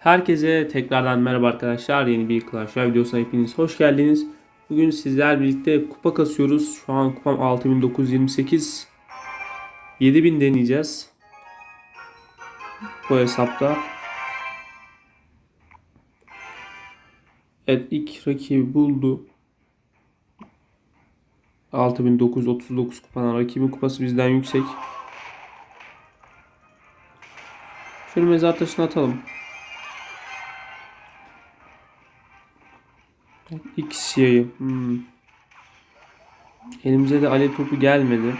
Herkese tekrardan merhaba arkadaşlar. Yeni bir Clash Royale videosuna hepiniz hoş geldiniz. Bugün sizler birlikte kupa kasıyoruz. Şu an kupam 6928. 7000 deneyeceğiz. Bu hesapta. Evet ilk rakibi buldu. 6939 kupadan rakibin kupası bizden yüksek. Şöyle mezar taşını atalım. X yayı. Hmm. Elimize de alev topu gelmedi.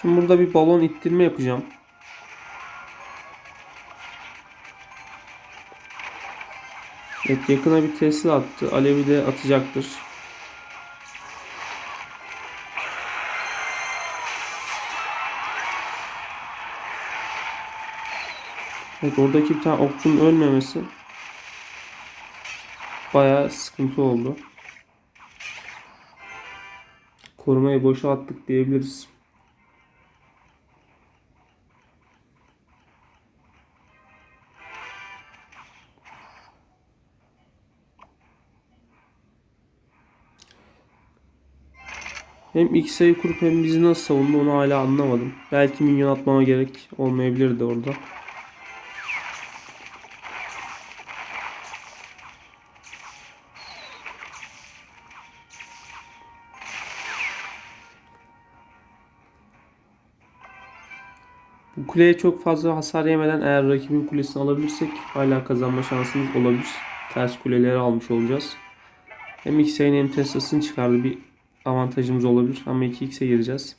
Şimdi burada bir balon ittirme yapacağım. Evet yakına bir Tesla attı. Alevi de atacaktır. Evet oradaki bir tane okçunun ölmemesi bayağı sıkıntı oldu. Korumayı boşa attık diyebiliriz. Hem X'e kurup hem bizi nasıl savundu onu hala anlamadım. Belki minyon atmama gerek olmayabilirdi orada. Bu kuleye çok fazla hasar yemeden eğer rakibin kulesini alabilirsek hala kazanma şansımız olabilir. Ters kuleleri almış olacağız. Hem X'e hem Tesla'sını çıkardı bir avantajımız olabilir ama 2x'e gireceğiz.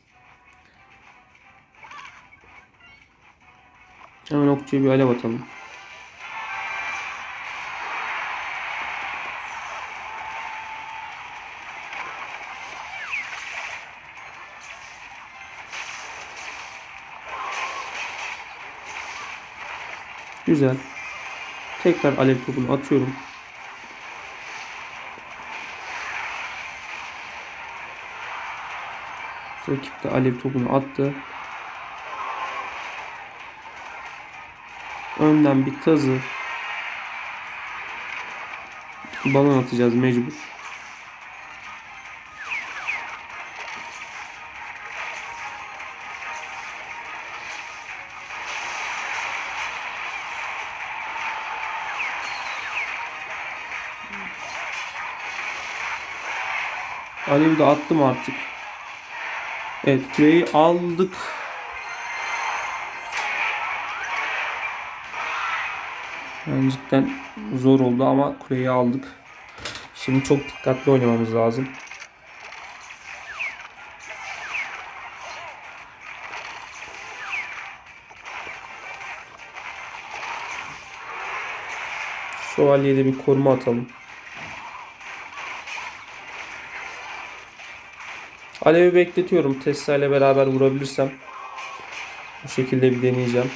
Hemen okçuya bir alev atalım. Güzel. Tekrar alev topunu atıyorum. Rakip de alev topunu attı. Önden bir tazı. Balon atacağız mecbur. Alevi de attım artık. Evet kuleyi aldık. Yani cidden zor oldu ama kuleyi aldık. Şimdi çok dikkatli oynamamız lazım. Şövalye'ye de bir koruma atalım. Alevi bekletiyorum. Tesla ile beraber vurabilirsem. Bu şekilde bir deneyeceğim.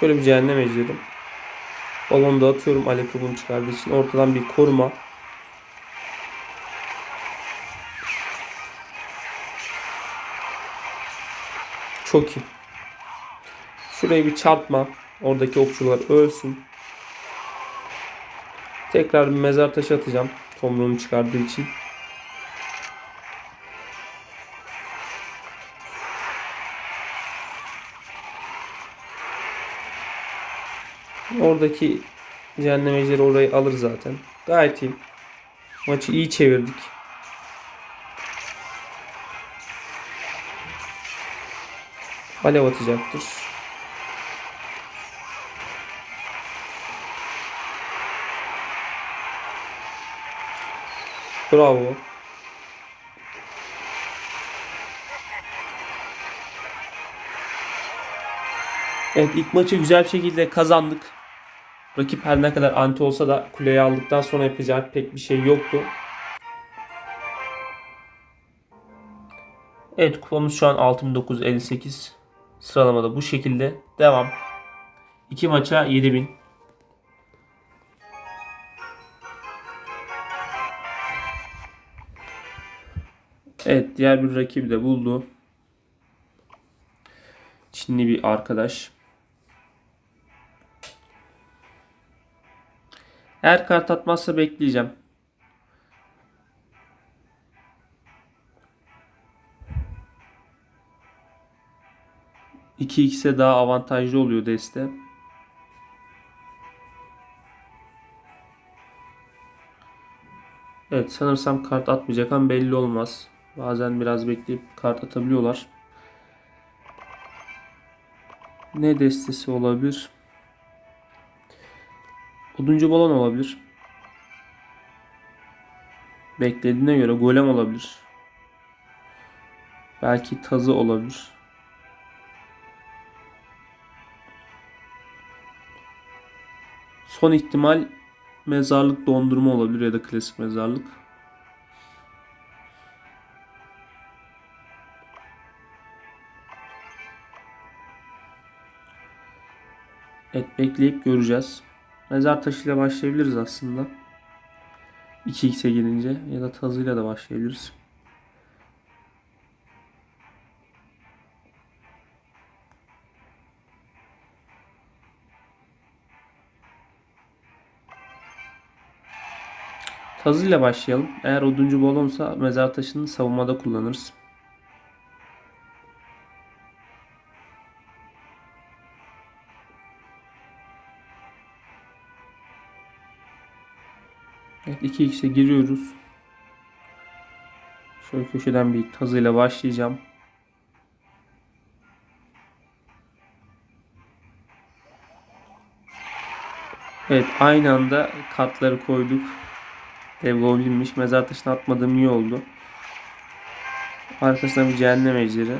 Şöyle bir cehennem ejderi. Balonu da atıyorum alev topunu çıkardığı için. Ortadan bir koruma. Çok iyi. Şuraya bir çarpma. Oradaki okçular ölsün. Tekrar bir mezar taşı atacağım. Tomruğunu çıkardığı için. Oradaki cehennem ejderi orayı alır zaten. Gayet iyi. Maçı iyi çevirdik. Alev atacaktır. Bravo. Evet ilk maçı güzel bir şekilde kazandık. Rakip her ne kadar anti olsa da kuleyi aldıktan sonra yapacağı pek bir şey yoktu. Evet kupamız şu an 6958. Sıralamada bu şekilde. Devam. 2 maça 7000. Evet diğer bir rakibi de buldu. Çinli bir arkadaş. Eğer kart atmazsa bekleyeceğim. İki x'e daha avantajlı oluyor deste. Evet sanırsam kart atmayacak ama belli olmaz. Bazen biraz bekleyip kart atabiliyorlar. Ne destesi olabilir? Oduncu balon olabilir. Beklediğine göre golem olabilir. Belki tazı olabilir. Son ihtimal mezarlık dondurma olabilir ya da klasik mezarlık. Evet bekleyip göreceğiz. Mezar taşıyla başlayabiliriz aslında. 2x'e gelince ya da tazıyla da başlayabiliriz. Tazıyla başlayalım. Eğer oduncu balonsa mezar taşını savunmada kullanırız. Evet 2x'e giriyoruz. Şöyle köşeden bir tazıyla başlayacağım. Evet aynı anda kartları koyduk. Dev Goblin'miş. Mezar taşına atmadığım iyi oldu. Arkasında bir cehennem ejderi.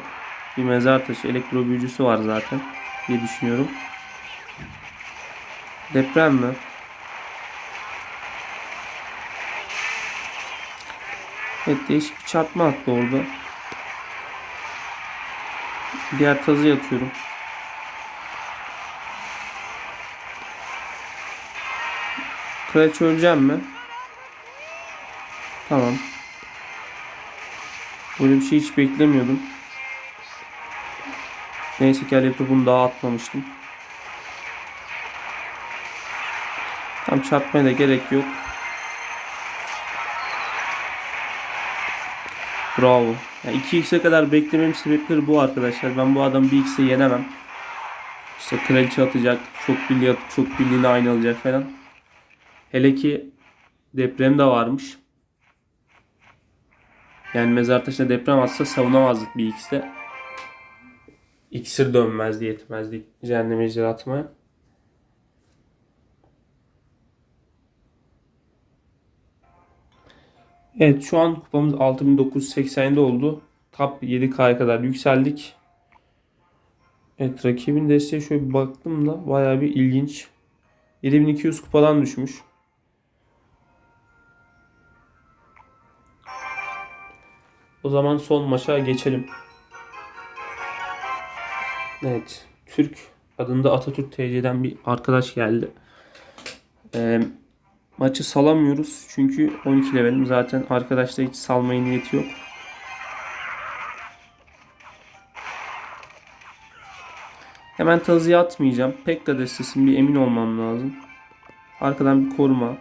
Bir mezar taşı. Elektro büyücüsü var zaten. diye düşünüyorum. Deprem mi? Evet değişik bir çarpma attı orada. Diğer tazı yatıyorum. Kraliçe öleceğim mi? Tamam. Böyle bir şey hiç beklemiyordum. Neyse ki alev topunu daha atmamıştım. Tam çarpmaya da gerek yok. Bravo. Yani 2x'e kadar beklememin sebepleri bu arkadaşlar. Ben bu adamı 1x'e yenemem. İşte kraliçe atacak, çok birliği atıp çok birliğini aynı alacak falan. Hele ki deprem de varmış. Yani mezar taşına deprem atsa savunamazdık bir x'te. İksir dönmezdi yetmezdi cehennem ejderi atmaya. Evet şu an kupamız 6987 oldu. Top 7K'ya kadar yükseldik. Evet rakibin desteği şöyle bir baktım da bayağı bir ilginç. 7200 kupadan düşmüş. O zaman son maça geçelim. Evet. Türk adında Atatürk TC'den bir arkadaş geldi. Ee, maçı salamıyoruz. Çünkü 12 levelim. Zaten arkadaşta hiç salmaya niyeti yok. Hemen tazıya atmayacağım. Pekka destesinin bir emin olmam lazım. Arkadan bir koruma.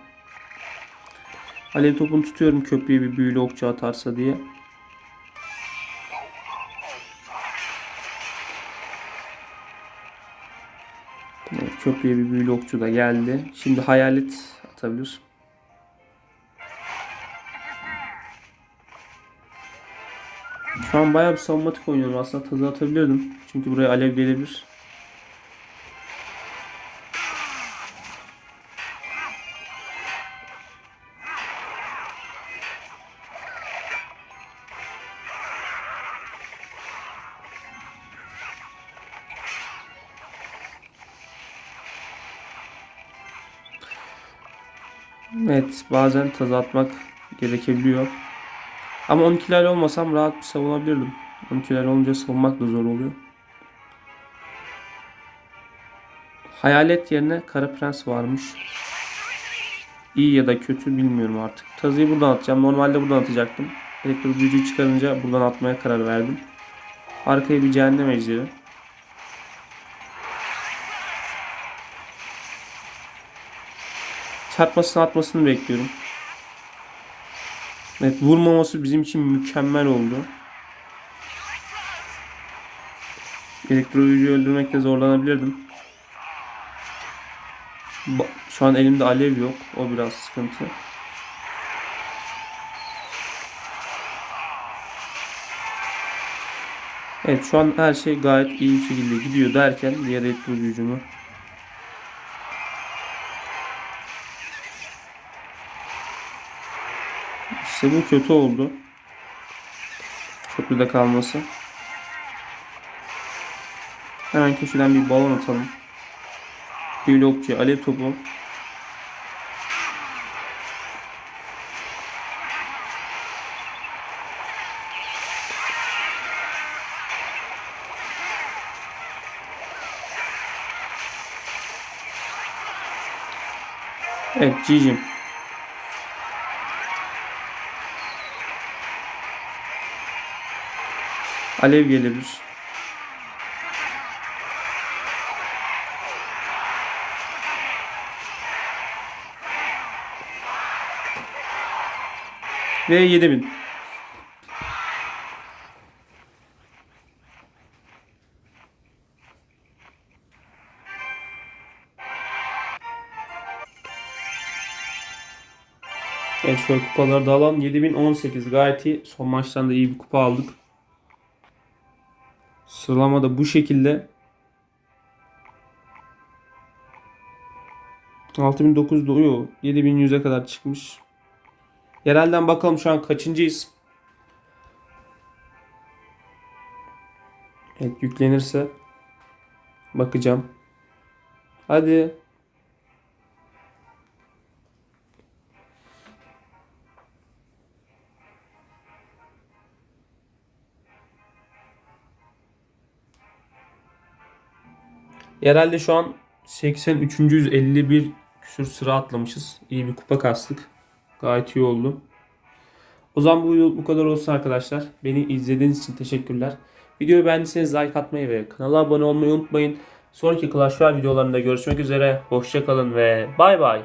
Alev topunu tutuyorum köprüye bir büyülü okçu atarsa diye. Evet, köprüye bir büyülü okçu da geldi. Şimdi hayalet atabilir. Şu an bayağı bir savunmatik oynuyorum. Aslında tazı atabilirdim. Çünkü buraya alev gelebilir. Evet bazen taza atmak gerekebiliyor. Ama 12'ler olmasam rahat bir savunabilirdim. 12'ler olunca savunmak da zor oluyor. Hayalet yerine Kara Prens varmış. İyi ya da kötü bilmiyorum artık. Tazıyı buradan atacağım. Normalde buradan atacaktım. Elektro büyücüyü çıkarınca buradan atmaya karar verdim. Arkaya bir cehennem ejderi. Çarpmasını atmasını bekliyorum. Evet vurmaması bizim için mükemmel oldu. Elektro büyücüyü öldürmekte zorlanabilirdim. Şu an elimde alev yok. O biraz sıkıntı. Evet şu an her şey gayet iyi bir şekilde gidiyor derken diğer elektro İşte bu kötü oldu. Köprüde kalması. Hemen köşeden bir balon atalım. Bir blokçu alev topu. Evet Cicim. Alev gelebilir. Ve 7000. Evet şöyle kupaları da alalım. 7018 gayet iyi. Son maçtan da iyi bir kupa aldık. Sıralama da bu şekilde. 6900 doğuyor. 7100'e kadar çıkmış. Yerelden bakalım şu an kaçıncıyız. Evet yüklenirse bakacağım. Hadi. Yerelde şu an 8351 küsür sıra atlamışız. İyi bir kupa kastık. Gayet iyi oldu. O zaman bu video bu kadar olsun arkadaşlar. Beni izlediğiniz için teşekkürler. Videoyu beğendiyseniz like atmayı ve kanala abone olmayı unutmayın. Sonraki Clash Royale videolarında görüşmek üzere. Hoşçakalın ve bay bay.